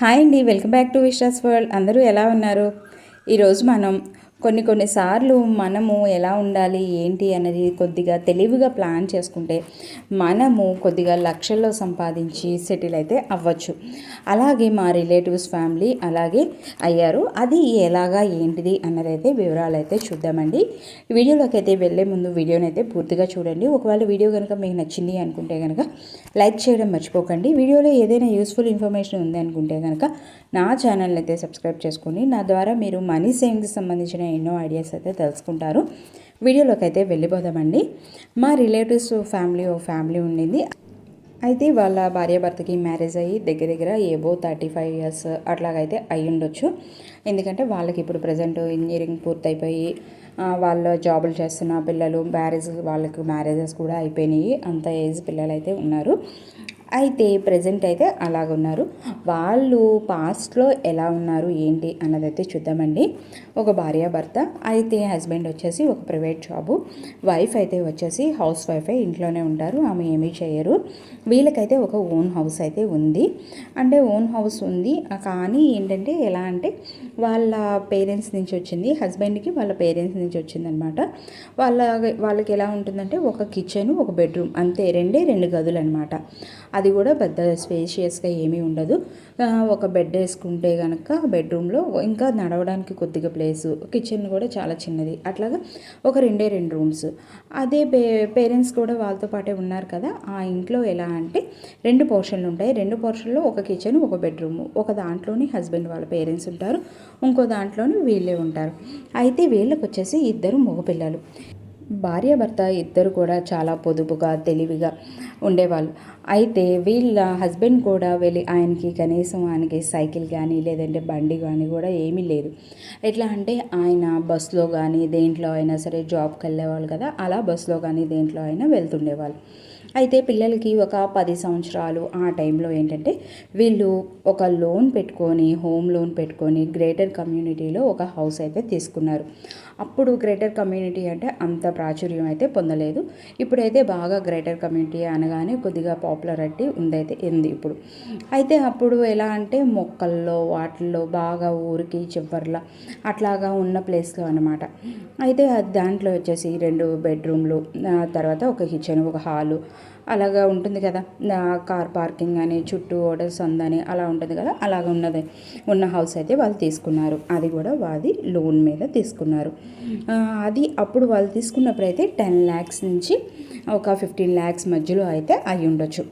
Hi అండి welcome back to Vishwas World. అందరూ ఎలా ఉన్నారు? ఈరోజు మనం కొన్ని కొన్నిసార్లు మనము ఎలా ఉండాలి ఏంటి అనేది కొద్దిగా తెలివిగా ప్లాన్ చేసుకుంటే మనము కొద్దిగా లక్షల్లో సంపాదించి సెటిల్ అయితే అవ్వచ్చు. అలాగే మా రిలేటివ్స్ ఫ్యామిలీ అలాగే అయ్యారు. అది ఎలాగా ఏంటిది అన్నది అయితే వివరాలు అయితే చూద్దామండి. వీడియోలోకి అయితే వెళ్ళే ముందు వీడియోని అయితే పూర్తిగా చూడండి. ఒకవేళ వీడియో కనుక మీకు నచ్చింది అనుకుంటే కనుక లైక్ చేయడం మర్చిపోకండి. వీడియోలో ఏదైనా యూస్ఫుల్ ఇన్ఫర్మేషన్ ఉంది అనుకుంటే కనుక నా ఛానల్ అయితే సబ్స్క్రైబ్ చేసుకోండి నా ద్వారా మీరు మనీ సేవింగ్కి సంబంధించిన ఎన్నో ఐడియాస్ అయితే తెలుసుకుంటారు. వీడియోలోకి అయితే వెళ్ళిపోదామండి. మా రిలేటివ్స్ ఫ్యామిలీ ఓ ఫ్యామిలీ ఉండింది. అయితే వాళ్ళ భార్యాభర్తకి మ్యారేజ్ అయ్యి దగ్గర దగ్గర ఏబో థర్టీ ఫైవ్ ఇయర్స్ అట్లాగైతే అయి ఉండొచ్చు ఎందుకంటే వాళ్ళకి ఇప్పుడు ప్రజెంట్ ఇంజనీరింగ్ పూర్తయిపోయి వాళ్ళ జాబులు చేస్తున్న పిల్లలు మ్యారేజ్ వాళ్ళకి మ్యారేజెస్ కూడా అయిపోయినాయి. అంత ఏజ్ పిల్లలు అయితే ఉన్నారు. అయితే ప్రజెంట్ అయితే అలాగున్నారు. వాళ్ళు పాస్ట్లో ఎలా ఉన్నారు ఏంటి అన్నదైతే చూద్దామండి. ఒక భార్యాభర్త అయితే హస్బెండ్ వచ్చేసి ఒక ప్రైవేట్ జాబు వైఫ్ అయితే వచ్చేసి హౌస్ వైఫే ఇంట్లోనే ఉంటారు ఆమె ఏమీ చేయరు. వీళ్ళకైతే ఒక ఓన్ హౌస్ అయితే ఉంది. అంటే ఓన్ హౌస్ ఉంది. కానీ ఏంటంటే ఎలా అంటే వాళ్ళ పేరెంట్స్ నుంచి వచ్చింది హస్బెండ్కి వాళ్ళ పేరెంట్స్ నుంచి వచ్చిందనమాట. వాళ్ళ వాళ్ళకి ఎలా ఉంటుందంటే ఒక కిచెన్ ఒక బెడ్రూమ్ అంతే రెండే రెండు గదులు అనమాట అది కూడా పెద్ద స్పేషియస్గా ఏమీ ఉండదు. ఒక బెడ్ వేసుకుంటే కనుక బెడ్రూమ్లో ఇంకా నడవడానికి కొద్దిగా ప్లేసు కిచెన్ కూడా చాలా చిన్నది. అట్లాగా ఒక రెండే రెండు రూమ్స్ అదే పే పేరెంట్స్ కూడా వాళ్ళతో పాటే ఉన్నారు కదా ఆ ఇంట్లో ఎలా అంటే రెండు పోర్షన్లు ఉంటాయి. రెండు పోర్షన్లో ఒక కిచెన్ ఒక బెడ్రూమ్ ఒక దాంట్లోని హస్బెండ్ వాళ్ళ పేరెంట్స్ ఉంటారు. ఇంకో దాంట్లోని వీళ్ళే ఉంటారు. అయితే వీళ్ళకి వచ్చేసి ఇద్దరు మగపిల్లలు. భార్యాభర్త ఇద్దరు కూడా చాలా పొదుపుగా తెలివిగా ఉండేవాళ్ళు. అయితే వీళ్ళ హస్బెండ్ కూడా వెళ్ళి ఆయనకి కనీసం ఆయనకి సైకిల్ కానీ లేదంటే బండి కానీ కూడా ఏమీ లేదు. ఎట్లా అంటే ఆయన బస్సులో కానీ దేంట్లో అయినా సరే జాబ్కి వెళ్ళేవాళ్ళు కదా అలా బస్సులో కానీ దేంట్లో అయినా వెళ్తుండేవాళ్ళు. అయితే పిల్లలకి ఒక పది సంవత్సరాలు ఆ టైంలో ఏంటంటే వీళ్ళు ఒక లోన్ పెట్టుకొని హోమ్ లోన్ పెట్టుకొని గ్రేటర్ కమ్యూనిటీలో ఒక హౌస్ అయితే తీసుకున్నారు. అప్పుడు గ్రేటర్ కమ్యూనిటీ అంటే అంత ప్రాచుర్యం అయితే పొందలేదు. ఇప్పుడైతే బాగా గ్రేటర్ కమ్యూనిటీ అనగానే కొద్దిగా పాపులారిటీ ఉందైతే ఉంది ఇప్పుడు. అయితే అప్పుడు ఎలా అంటే మొక్కల్లో వాటిల్లో బాగా ఊరికి చివర్ల అట్లాగా ఉన్న ప్లేస్లో అనమాట అయితే దాంట్లో వచ్చేసి రెండు బెడ్రూమ్లు తర్వాత ఒక కిచెన్ ఒక హాలు అలాగా ఉంటుంది కదా. కార్ పార్కింగ్ అని చుట్టూ ఓటర్స్ అందని అలా ఉంటుంది కదా. అలాగ ఉన్నది. ఉన్న హౌస్ అయితే వాళ్ళు తీసుకున్నారు. అది కూడా వాది లోన్ మీద తీసుకున్నారు. అది అప్పుడు వాళ్ళు తీసుకున్నప్పుడు అయితే టెన్ ల్యాక్స్ నుంచి ఒక ఫిఫ్టీన్ ల్యాక్స్ మధ్యలో అయితే అయి ఉండొచ్చు.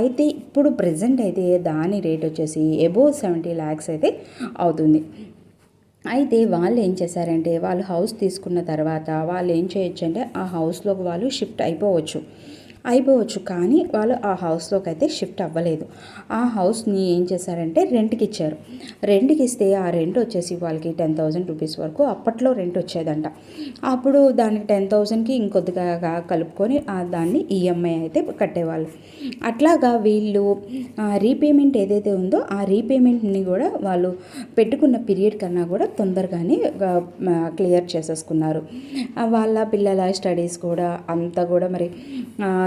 అయితే ఇప్పుడు ప్రజెంట్ అయితే దాని రేట్ వచ్చేసి ఎబో సెవెంటీ ల్యాక్స్ అయితే అవుతుంది. అయితే వాళ్ళు ఏం చేశారంటే వాళ్ళు హౌస్ తీసుకున్న తర్వాత వాళ్ళు ఏం చేయొచ్చు అంటే ఆ హౌస్లోకి వాళ్ళు షిఫ్ట్ అయిపోవచ్చు. అయిపోవచ్చు కానీ వాళ్ళు ఆ హౌస్లోకి అయితే షిఫ్ట్ అవ్వలేదు. ఆ హౌస్ని ఏం చేశారంటే రెంట్కి ఇచ్చారు రెంట్కి ఇస్తే ఆ రెంట్ వచ్చేసి వాళ్ళకి టెన్ థౌజండ్ రూపీస్ వరకు అప్పట్లో రెంట్ వచ్చేదంట. అప్పుడు దానికి టెన్ థౌజండ్కి ఇంకొద్దిగా కలుపుకొని దాన్ని ఈఎంఐ అయితే కట్టేవాళ్ళు. అట్లాగా వీళ్ళు రీపేమెంట్ ఏదైతే ఉందో ఆ రీపేమెంట్ని కూడా వాళ్ళు పెట్టుకున్న పీరియడ్ కన్నా కూడా తొందరగానే క్లియర్ చేసేసుకున్నారు. వాళ్ళ పిల్లల స్టడీస్ కూడా అంతా కూడా మరి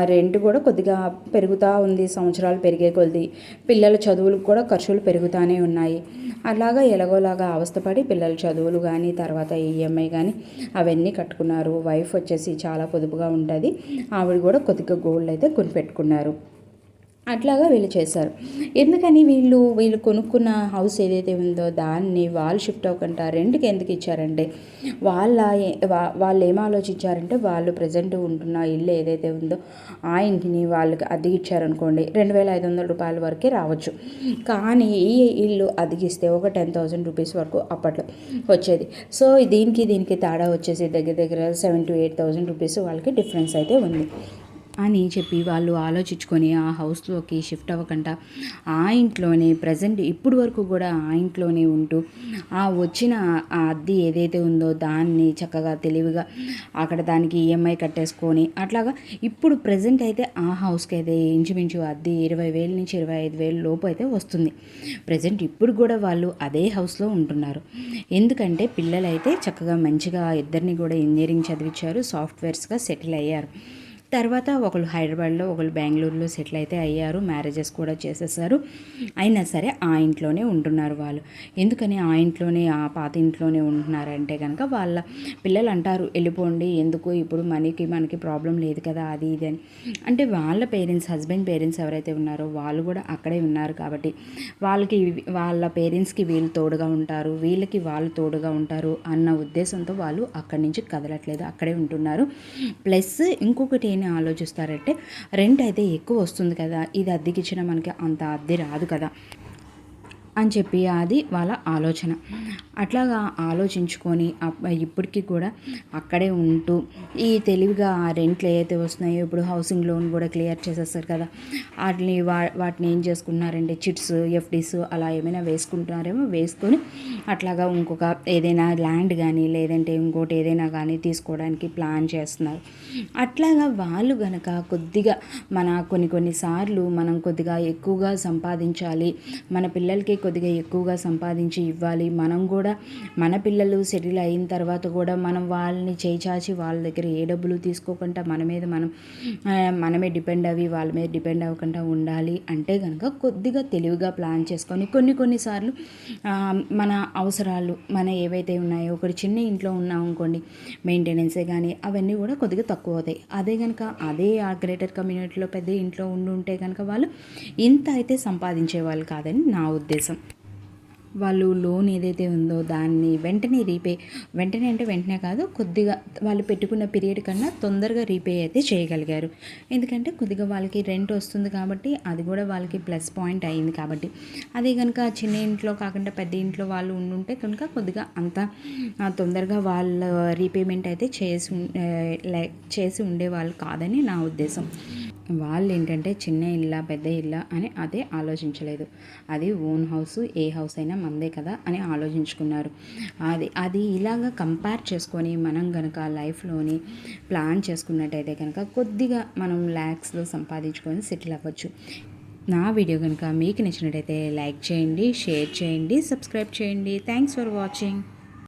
రెంట్ కూడా కొద్దిగా పెరుగుతూ ఉంది సంవత్సరాలు పెరిగే కొద్ది పిల్లల చదువులకు కూడా ఖర్చులు పెరుగుతూనే ఉన్నాయి. అలాగా ఎలాగోలాగా అవస్థపడి పిల్లల చదువులు కానీ తర్వాత ఈఎంఐ కానీ అవన్నీ కట్టుకున్నారు. వైఫ్ వచ్చేసి చాలా పొదుపుగా ఉంటుంది. ఆవిడ కూడా కొద్దిగా గోల్డ్ అయితే కొనిపెట్టుకున్నారు. అట్లాగా వీళ్ళు చేశారు. ఎందుకని వీళ్ళు వీళ్ళు కొనుక్కున్న హౌస్ ఏదైతే ఉందో దాన్ని వాళ్ళు షిఫ్ట్ అవ్వకుండా రెంట్కి ఎందుకు ఇచ్చారంటే వాళ్ళ వాళ్ళు ఏం ఆలోచించారంటే వాళ్ళు ప్రజెంట్ ఉంటున్న ఇల్లు ఏదైతే ఉందో ఆ ఇంటిని వాళ్ళకి అద్దెకి ఇచ్చారనుకోండి రెండు వేల ఐదు వందల రూపాయల వరకే రావచ్చు. కానీ ఈ ఇల్లు అదిగిస్తే ఒక టెన్ థౌజండ్ రూపీస్ వరకు అప్పట్లో వచ్చేది. సో దీనికి దీనికి తేడా వచ్చేసి దగ్గర దగ్గర seven to eight thousand rupees వాళ్ళకి డిఫరెన్స్ అయితే ఉంది. అని చెప్పి వాళ్ళు ఆలోచించుకొని ఆ హౌస్లోకి షిఫ్ట్ అవ్వకుండా ఆ ఇంట్లోనే ప్రజెంట్ ఇప్పుడు వరకు కూడా ఆ ఇంట్లోనే ఉంటూ ఆ వచ్చిన ఆ అద్దె ఏదైతే ఉందో దాన్ని చక్కగా తెలివిగా అక్కడ దానికి ఈఎంఐ కట్టేసుకొని అట్లాగా ఇప్పుడు ప్రజెంట్ అయితే ఆ హౌస్కి అయితే ఇంచుమించు అద్దె ఇరవై వేల నుంచి ఇరవై ఐదు వేల లోపు అయితే వస్తుంది. ప్రజెంట్ ఇప్పుడు కూడా వాళ్ళు అదే హౌస్లో ఉంటున్నారు. ఎందుకంటే పిల్లలు అయితే చక్కగా మంచిగా ఇద్దరిని కూడా ఇంజనీరింగ్ చదివించారు సాఫ్ట్వేర్స్గా సెటిల్ అయ్యారు. తర్వాత ఒకళ్ళు హైదరాబాద్లో ఒకళ్ళు బెంగళూరులో సెటిల్ అయితే అయ్యారు. మ్యారేజెస్ కూడా చేసేసారు. అయినా సరే ఆ ఇంట్లోనే ఉంటున్నారు వాళ్ళు. ఎందుకని ఆ ఇంట్లోనే ఆ పాత ఇంట్లోనే ఉంటున్నారంటే కనుక వాళ్ళ పిల్లలు అంటారు వెళ్ళిపోండి ఎందుకు? ఇప్పుడు మనకి మనకి ప్రాబ్లం లేదు కదా అది ఇది అని. అంటే వాళ్ళ పేరెంట్స్ హస్బెండ్ పేరెంట్స్ ఎవరైతే ఉన్నారో వాళ్ళు కూడా అక్కడే ఉన్నారు కాబట్టి వాళ్ళకి వాళ్ళ పేరెంట్స్కి వీళ్ళు తోడుగా ఉంటారు వీళ్ళకి వాళ్ళు తోడుగా ఉంటారు అన్న ఉద్దేశంతో వాళ్ళు అక్కడి నుంచి కదలట్లేదు అక్కడే ఉంటున్నారు. ప్లస్ ఇంకొకటి ఏమి ఆలోచిస్తారంటే రెంట్ అయితే ఎక్కువ వస్తుంది కదా ఇది అద్దెకిచ్చిన మనకి అంత అద్దె రాదు కదా. అని చెప్పి అది వాళ్ళ ఆలోచన. అట్లాగా ఆలోచించుకొని ఇప్పటికీ కూడా అక్కడే ఉంటూ ఈ తెలివిగా ఆ రెంట్లు ఏదైతే వస్తున్నాయో ఇప్పుడు హౌసింగ్ లోన్ కూడా క్లియర్ చేసేస్తారు కదా వాటిని వా వాటిని ఏం చేసుకుంటున్నారంటే చిట్స్ ఎఫ్డీస్ అలా ఏమైనా వేసుకుంటున్నారేమో వేసుకొని అట్లాగా ఇంకొక ఏదైనా ల్యాండ్ కానీ లేదంటే ఇంకోటి ఏదైనా కానీ తీసుకోవడానికి ప్లాన్ చేస్తున్నారు. అట్లాగా వాళ్ళు గనక కొద్దిగా మన కొన్ని కొన్నిసార్లు మనం కొద్దిగా ఎక్కువగా సంపాదించాలి మన పిల్లలకి కొద్దిగా ఎక్కువగా సంపాదించి ఇవ్వాలి. మనం కూడా మన పిల్లలు సెటిల్ అయిన తర్వాత కూడా మనం వాళ్ళని చేయిచాచి వాళ్ళ దగ్గర ఏ డబ్బులు తీసుకోకుండా మన మీద మనం మనమే డిపెండ్ అవి వాళ్ళ మీద డిపెండ్ అవ్వకుండా ఉండాలి అంటే కనుక కొద్దిగా తెలివిగా ప్లాన్ చేసుకొని కొన్ని కొన్నిసార్లు మన అవసరాలు మన ఏవైతే ఉన్నాయో ఒకటి చిన్న ఇంట్లో ఉన్నాం అనుకోండి మెయింటెనెన్సే కానీ అవన్నీ కూడా కొద్దిగా తక్కువ అవుతాయి. అదే కనుక అదే ఆ గ్రేటర్ కమ్యూనిటీలో పెద్ద ఇంట్లో ఉండి ఉంటే కనుక వాళ్ళు ఇంత అయితే సంపాదించే వాళ్ళు కాదని నా ఉద్దేశం. వాళ్ళు లోన్ ఏదైతే ఉందో దాన్ని వెంటనే రీపే వెంటనే అంటే వెంటనే కాదు కొద్దిగా వాళ్ళు పెట్టుకున్న పీరియడ్ కన్నా తొందరగా రీపే అయితే చేయగలిగారు. ఎందుకంటే కొద్దిగా వాళ్ళకి రెంట్ వస్తుంది కాబట్టి అది కూడా వాళ్ళకి ప్లస్ పాయింట్ అయింది కాబట్టి. అదే కనుక చిన్న ఇంట్లో కాకుండా పెద్ద ఇంట్లో వాళ్ళు ఉండుంటే కనుక కొద్దిగా అంత తొందరగా వాళ్ళ రీపేమెంట్ అయితే చేసి చేసి ఉండేవాళ్ళు కాదని నా ఉద్దేశం. వాళ్ళు ఏంటంటే చిన్న ఇల్లా పెద్ద ఇల్లా అని అదే ఆలోచించలేదు. అది ఓన్ హౌస్ ఏ హౌస్ అయినా మందే కదా అని ఆలోచించుకున్నారు. అది అది ఇలాగ కంపేర్ చేసుకొని మనం కనుక లైఫ్లోని ప్లాన్ చేసుకున్నట్టయితే కనుక కొద్దిగా మనం ల్యాక్స్లో సంపాదించుకొని సెటిల్ అవ్వచ్చు. నా వీడియో కనుక మీకు నచ్చినట్టయితే లైక్ చేయండి షేర్ చేయండి సబ్స్క్రైబ్ చేయండి. Thanks for watching.